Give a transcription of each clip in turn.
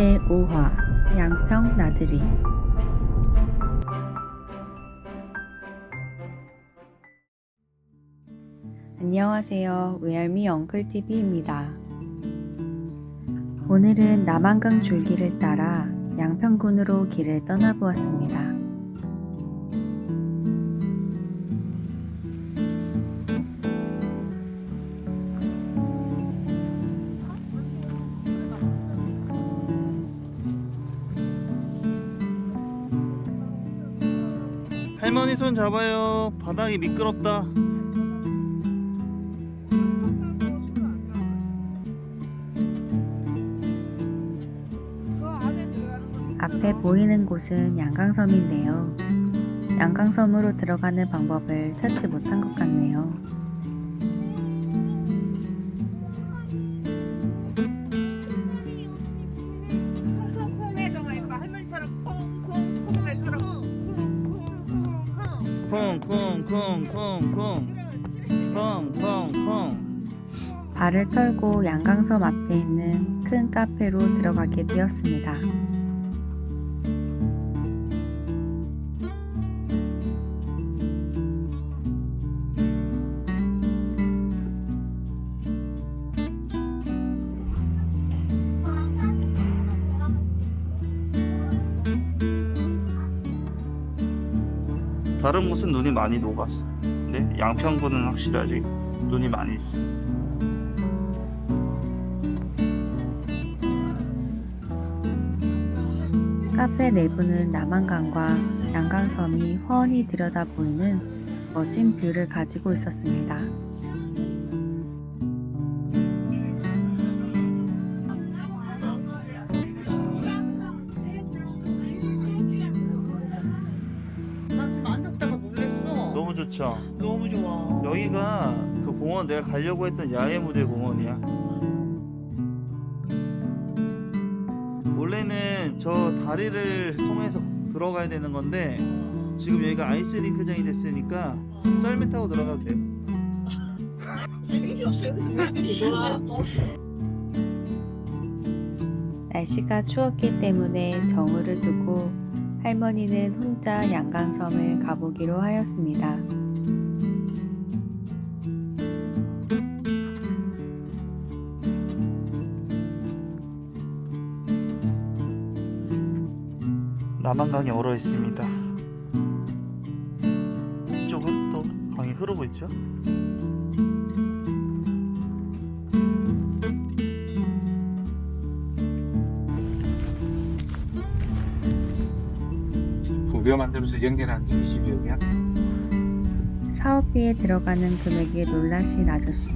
제5화 양평 나들이 안녕하세요. 웨얼미 엉클TV입니다. 오늘은 남한강 줄기를 따라 양평군으로 길을 떠나보았습니다. 할머니 손 잡아요. 바닥이 미끄럽다. 앞에 보이는 곳은 양강섬인데요. 양강섬으로 들어가는 방법을 찾지 못한 것 같네요. 콩콩콩. 발을 털고 양강섬 앞에 있는 큰 카페로 들어가게 되었습니다. 다른 곳은 눈이 많이 녹았어. 근데 양평군은 확실하게 눈이 많이 있어. 카페 내부는 남한강과 양강섬이 훤히 들여다 보이는 멋진 뷰를 가지고 있었습니다. 너무 좋죠. 너무 좋아 여기가 그 공원 내가 가려고 했던 야외 무대 공원이야. 원래는 저 다리를 통해서 들어가야 되는 건데 지금 여기가 아이스링크장이 됐으니까 썰매 타고 들어가도 돼요. 재미지 없어 여기서 왜 이렇게 좋아 날씨가 추웠기 때문에 정우를 두고 할머니는 혼자 양강섬을 가보기로 하였습니다. 남한강이 얼어 있습니다. 이쪽은 또 강이 흐르고 있죠. 부벼 만들어서 연결한 게 20여 개야. 사업비에 들어가는 금액에 놀라신 아저씨.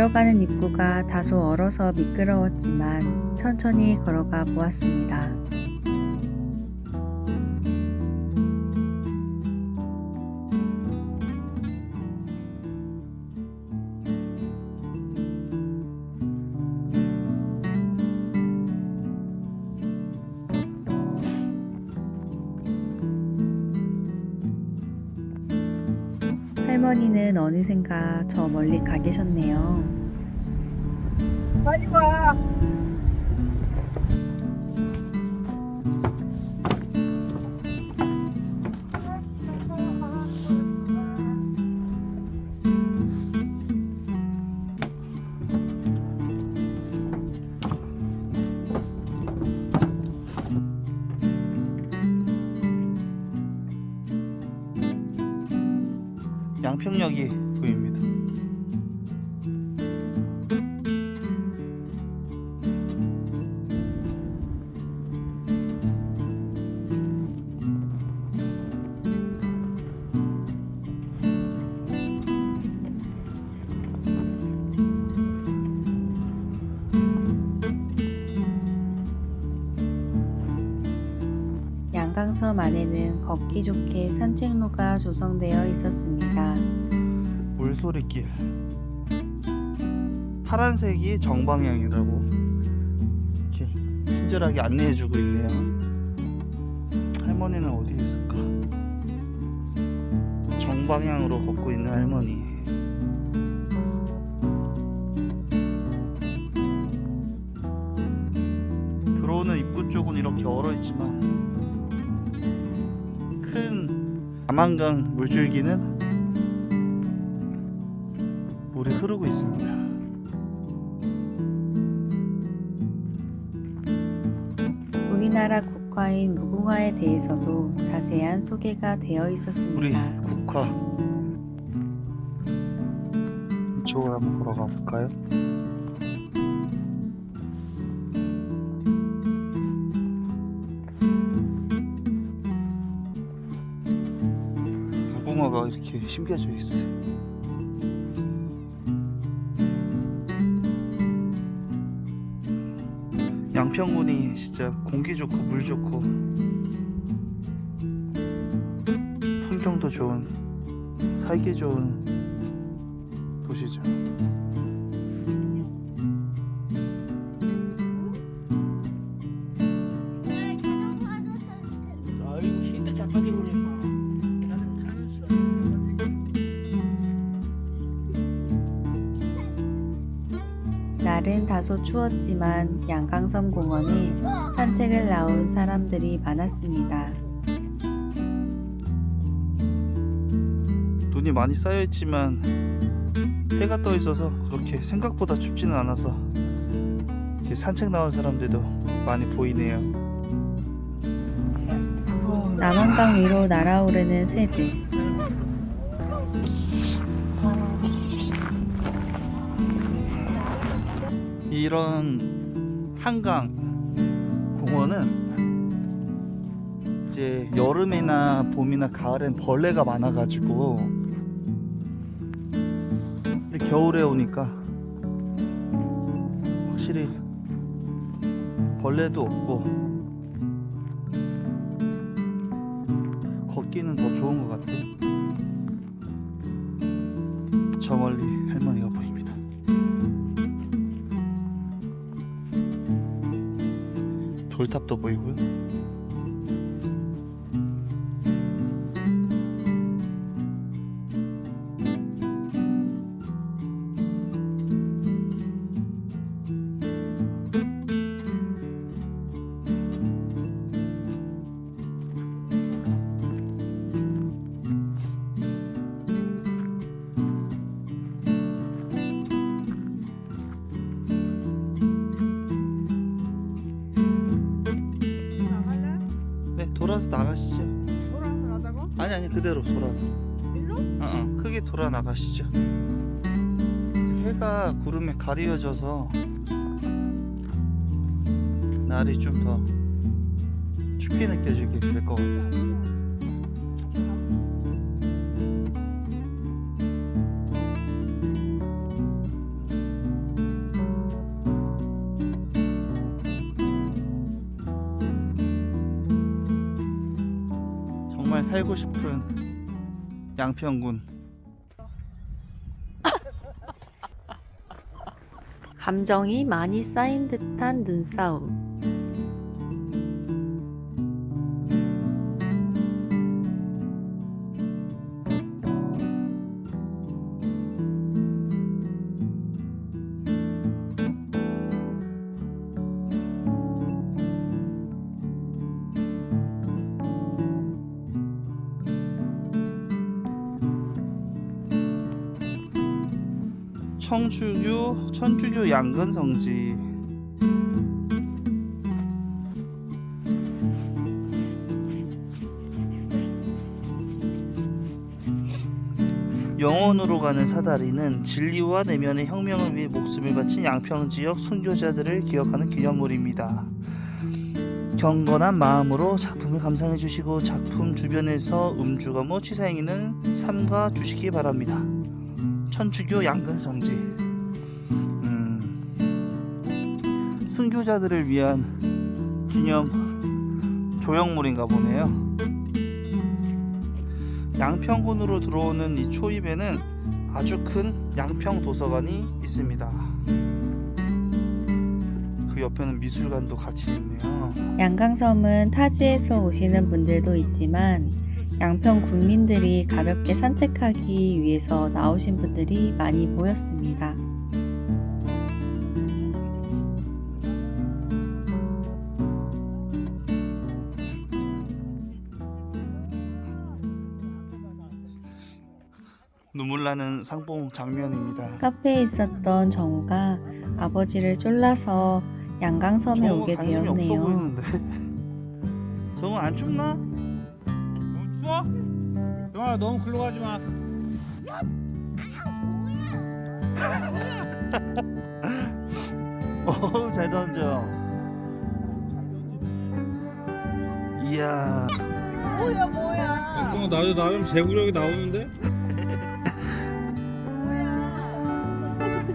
들어가는 입구가 다소 얼어서 미끄러웠지만 천천히 걸어가 보았습니다. 할머니는 어느샌가 저 멀리 가 계셨네요. 빨리 와 평역이 양강섬 안에는 걷기 좋게 산책로가 조성되어 있었습니다. 물소리길. 파란색이 정방향이라고 이렇게 친절하게 안내해주고 있네요. 할머니는 어디에 있을까? 정방향으로 걷고 있는 할머니. 들어오는 입구 쪽은 이렇게 얼어 있지만 큰 남한강 물줄기는 물이 흐르고 있습니다. 우리나라 국화인 무궁화에 대해서도 자세한 소개가 되어 우리 있었습니다. 국화 이쪽으로 한번 걸어가 볼까요? 무궁화가 이렇게 심겨져 있어요. 양평군이 진짜 공기 좋고 물 좋고 풍경도 좋은 살기 좋은 도시죠. 날은 다소 추웠지만 양강섬 공원에 산책을 나온 사람들이 많았습니다. 눈이 많이 쌓여 있지만 해가 떠 있어서 그렇게 생각보다 춥지는 않아서 이렇게 산책 나온 사람들도 많이 보이네요. 남한강 위로 날아오르는 새들. 이런 한강 공원은 이제 여름이나 봄이나 가을엔 벌레가 많아가지고 근데 겨울에 오니까 확실히 벌레도 없고 걷기는 더 좋은 것 같아요. 저 멀리 돌탑도 보이고요. 아니 아니 그대로 돌아서. 일로? 어, 어, 크게 돌아 나가시죠. 해가 구름에 가리워져서 날이 좀 더 춥게 느껴지게 될 것 같아요. 정말 살고 싶은 양평군 감정이 많이 쌓인 듯한 눈싸움. 청주교 천주교 양근 성지 영원으로 가는 사다리는 진리와 내면의 혁명을 위해 목숨을 바친 양평 지역 순교자들을 기억하는 기념물입니다. 경건한 마음으로 작품을 감상해 주시고 작품 주변에서 음주가 뭐 취사행위는 삼가 주시기 바랍니다. 천주교 양근 성지. 음, 순교자들을 위한 기념 조형물인가 보네요. 양평군으로 들어오는 이 초입에는 아주 큰 양평 도서관이 있습니다. 그 옆에는 미술관도 같이 있네요. 양강섬은 타지에서 오시는 분들도 있지만 양평 군민들이 가볍게 산책하기 위해서 나오신 분들이 많이 보였습니다. 눈물 나는 상봉 장면입니다. 카페에 있었던 정우가 아버지를 쫄라서 양강섬에 정우 오게 관심이 없어 되었네요. 보이는데. 정우 안 춥나? 영아 너무 글로 가지 마. 어우 잘 던져. 이야. 어, 나도 나름 제구력이 나오는데?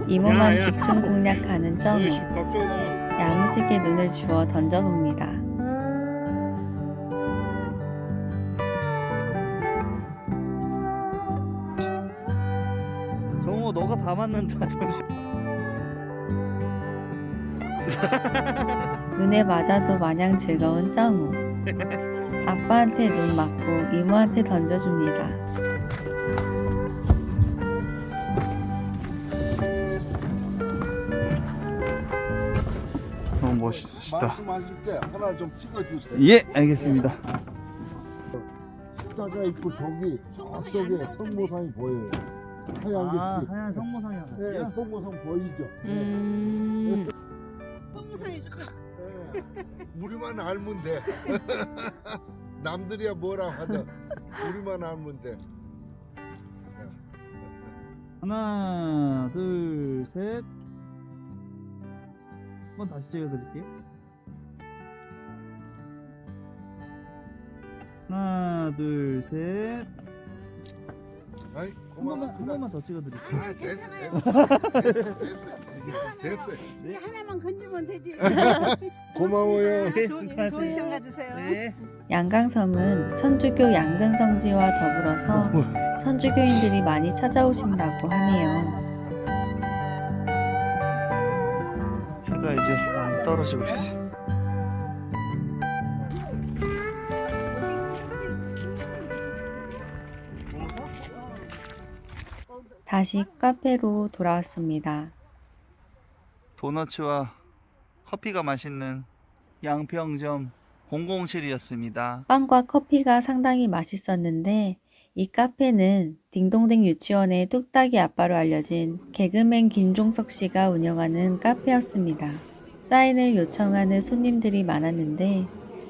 이모만 야, 야. 집중 공략하는 갑자기 나. 야무지게 눈을 주워 던져봅니다. 너가 다 맞는다. 눈에 맞아도 마냥 즐거운 정우. 아빠한테 눈 맞고 이모한테 던져줍니다. 너무 멋있으시다. 말씀하실 때 하나 좀 찍어주세요. 예, 알겠습니다. 십자가 있고 저기 저쪽에 성모상이 보여요. 하얀 게. 아, 하얀 성모상이 네, 성모상 보이죠. 음, 네. 우리만 알면 돼. 남들이야 뭐라 하든 우리만 알면 돼. 하나, 둘, 셋. 한번 다시 찍어드릴게요. 하나, 둘, 셋. 아이 한 번만, 한 고맙습니다. 번만 더 찍어드릴게요. 아 됐어 됐어 됐어 됐어 됐어. 이제 하나만 건지면 되지. 고마워요. 네, 좋은 수고하세요. 좋은 시간 가주세요. 양강섬은 천주교 양근성지와 더불어서 천주교인들이 많이 찾아오신다고 하네요. 해가 이제 많이 떨어지고 있어. 다시 카페로 돌아왔습니다. 도너츠와 커피가 맛있는 양평점 007이었습니다. 빵과 커피가 상당히 맛있었는데 이 카페는 딩동댕 유치원의 뚝딱이 아빠로 알려진 개그맨 김종석 씨가 운영하는 카페였습니다. 사인을 요청하는 손님들이 많았는데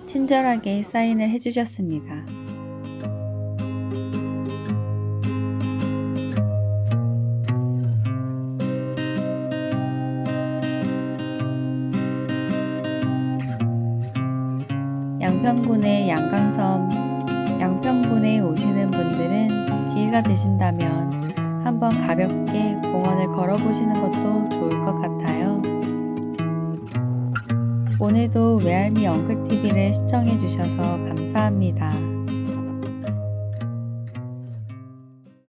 친절하게 사인을 해주셨습니다. 양평군의 양강섬, 양평군에 오시는 분들은 기회가 되신다면 한번 가볍게 공원을 걸어보시는 것도 좋을 것 같아요. 오늘도 외할미 엉클TV를 시청해주셔서 감사합니다.